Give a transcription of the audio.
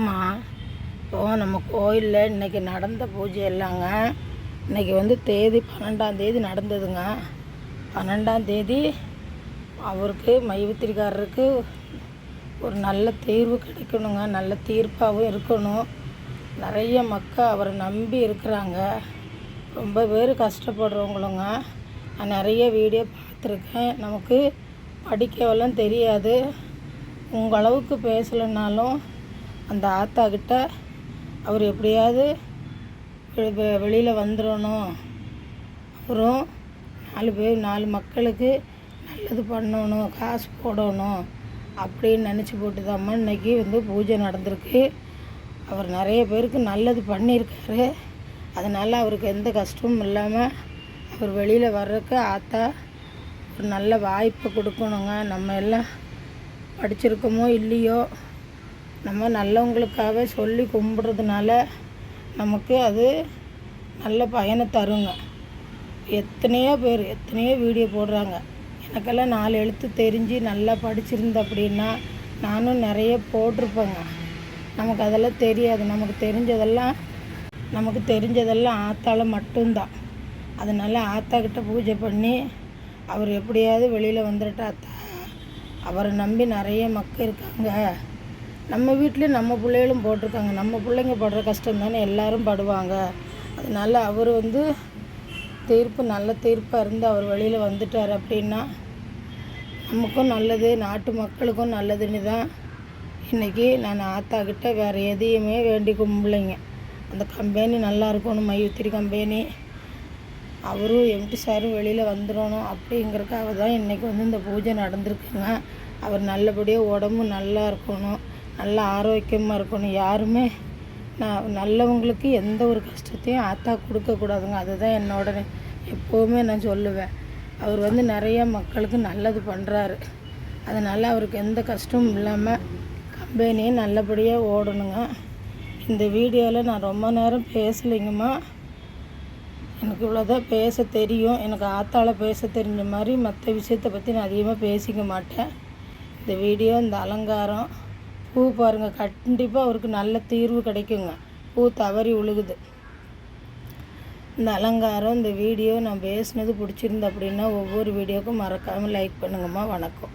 நம்ம கோயிலில் இன்றைக்கி நடந்த பூஜை எல்லாங்க. இன்றைக்கி வந்து தேதி பன்னெண்டாம் தேதி நடந்ததுங்க. பன்னெண்டாம் தேதி அவருக்கு மைவித்திரிக்காரருக்கு ஒரு நல்ல தீர்வு கிடைக்கணுங்க. நல்ல தீர்ப்பாகவும் இருக்கணும். நிறைய மக்கள் அவரை நம்பி இருக்கிறாங்க. ரொம்ப பேர் கஷ்டப்படுறவங்களுங்க. நான் நிறைய வீடியோ பார்த்துருக்கேன். நமக்கு படிக்கவெல்லாம் தெரியாது. உங்களவுக்கு பேசலைன்னாலும் அந்த ஆத்தா கிட்ட அவர் எப்படியாவது வெளியில் வந்துடணும். அப்புறம் நாலு பேர் நாலு மக்களுக்கு நல்லது பண்ணணும் காசு போடணும் அப்படின்னு நினச்சி போட்டு தாம்மா இன்னைக்கு வந்து பூஜை நடந்திருக்கு. அவர் நிறைய பேருக்கு நல்லது பண்ணியிருக்காரு. அதனால் அவருக்கு எந்த கஷ்டமும் இல்லாமல் அவர் வெளியில் வர்றதுக்கு ஆத்தா ஒரு நல்ல வாய்ப்பை கொடுக்கணுங்க. நம்ம எல்லாம் படிச்சிருக்கோமோ இல்லையோ நம்ம நல்லவங்களுக்காக சொல்லி கும்பிட்றதுனால நமக்கு அது நல்ல பயனை தருங்க. எத்தனையோ பேர் எத்தனையோ வீடியோ போடுறாங்க. எனக்கெல்லாம் நாலு எழுத்து தெரிஞ்சு நல்லா படிச்சிருந்த அப்படின்னா நானும் நிறைய போட்டிருப்பேங்க. நமக்கு அதெல்லாம் தெரியாது. நமக்கு தெரிஞ்சதெல்லாம் நமக்கு தெரிஞ்சதெல்லாம் ஆத்தால மட்டும்தான். அதனால் ஆத்தா கிட்ட பூஜை பண்ணி அவர் எப்படியாவது வெளியில் வந்துடட்டா ஆத்தா அவரை நம்பி நிறைய மக்கள் இருக்காங்க. நம்ம வீட்லேயும் நம்ம பிள்ளைகளும் போட்டிருக்காங்க. நம்ம பிள்ளைங்க படுற கஷ்டம் தானே? எல்லாரும் படுவாங்க. அதனால் அவர் வந்து தீர்ப்பு நல்ல தீர்ப்பாக இருந்து அவர் வழியில் வந்துட்டார் அப்படின்னா நமக்கும் நல்லது நாட்டு மக்களுக்கும் நல்லதுன்னு தான் இன்றைக்கி நான் ஆத்தா கிட்டே வேறு எதையுமே வேண்டி கும்பிடலைங்க அந்த கம்பெனி நல்லா இருக்கணும் மையுத்திரி கம்பெனி அவரும் எம்டி சாரும் வெளியில் வந்துடணும் அப்படிங்கிறக்காக தான் இன்றைக்கி வந்து இந்த பூஜை நடந்திருக்குங்க. அவர் நல்லபடியாக உடம்பு நல்லா இருக்கணும். நல்லா ஆரோக்கியமாக இருக்கணும். யாருமே நான் நல்லவங்களுக்கு எந்த ஒரு கஷ்டத்தையும் ஆத்தா கொடுக்கக்கூடாதுங்க அதுதான் என்னோட எப்போவுமே நான் சொல்லுவேன். அவர் வந்து நிறைய மக்களுக்கு நல்லது பண்ணுறாரு அதனால் அவருக்கு எந்த கஷ்டமும் இல்லாமல் கம்பெனியும் நல்லபடியாக ஓடணுங்க. இந்த வீடியோவில் நான் ரொம்ப நேரம் பேசலைங்கம்மா. எனக்கு இவ்வளோதான் பேச தெரியும். எனக்கு ஆத்தால் பேச தெரிஞ்ச மாதிரி மற்ற விஷயத்தை பற்றி நான் அதிகமாக பேசிக்க மாட்டேன். இந்த வீடியோ இந்த அலங்காரம் பூ பாருங்கள் கண்டிப்பாக அவருக்கு நல்ல தீர்வு கிடைக்குங்க. பூ தவறி உழுகுது. இந்த அலங்காரம் இந்த வீடியோ நான் பேசுனது பிடிச்சிருந்து அப்படின்னா ஒவ்வொரு வீடியோக்கும் மறக்காமல் லைக் பண்ணுங்கம்மா. வணக்கம்.